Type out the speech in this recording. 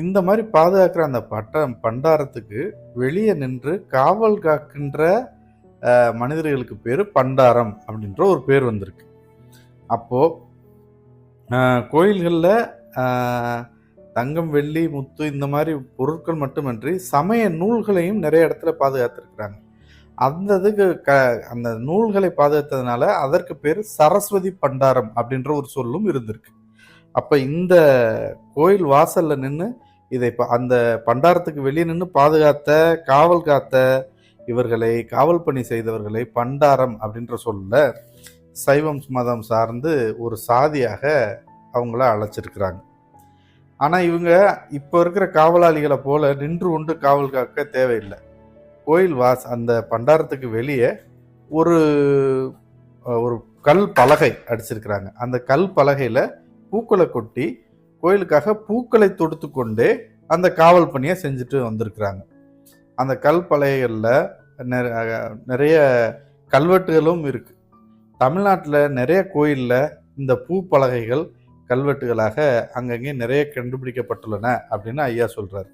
இந்த மாதிரி பாதுகாக்கிற அந்த பட்ட பண்டாரத்துக்கு வெளியே நின்று காவல் காக்கின்ற மனிதர்களுக்கு பேர் பண்டாரம் அப்படின்ற ஒரு பேர் வந்திருக்கு. அப்போது கோயில்களில் தங்கம் வெள்ளி முத்து இந்த மாதிரி பொருட்கள் மட்டுமின்றி சமய நூல்களையும் நிறைய இடத்துல பாதுகாத்துருக்குறாங்க. அந்த இதுக்கு க அந்த நூல்களை பாதுகாத்ததுனால அதற்கு பேர் சரஸ்வதி பண்டாரம் அப்படின்ற ஒரு சொல்லும் இருந்திருக்கு. அப்போ இந்த கோயில் வாசலில் நின்று இதை ப- அந்த பண்டாரத்துக்கு வெளியே நின்று பாதுகாத்த காவல் காத்த இவர்களை காவல் பணி செய்தவர்களை பண்டாரம் அப்படின்ற சொல்ல சைவம் மதம் சார்ந்து ஒரு சாதியாக அவங்கள அழைச்சிருக்கிறாங்க. ஆனால் இவங்க இப்போ இருக்கிற காவலாளிகளை போல நின்று கொண்டு காவல் காக்க தேவையில்லை. கோயில் வாஸ் அந்த பண்டாரத்துக்கு வெளியே ஒரு ஒரு கல் பலகை அடிச்சிருக்கிறாங்க. அந்த கல் பலகையில் பூக்களை கொட்டி கோயிலுக்காக பூக்களை தொடுத்து கொண்டு அந்த காவல் பணியை செஞ்சுட்டு வந்திருக்கிறாங்க. அந்த கல்பலகைகளில் நிறைய கல்வெட்டுகளும் இருக்கு. தமிழ்நாட்டில் நிறைய கோயிலில் இந்த பூ பலகைகள் கல்வெட்டுகளாக அங்கங்கே நிறைய கண்டுபிடிக்கப்பட்டுள்ளன அப்படின்னு ஐயா சொல்கிறார்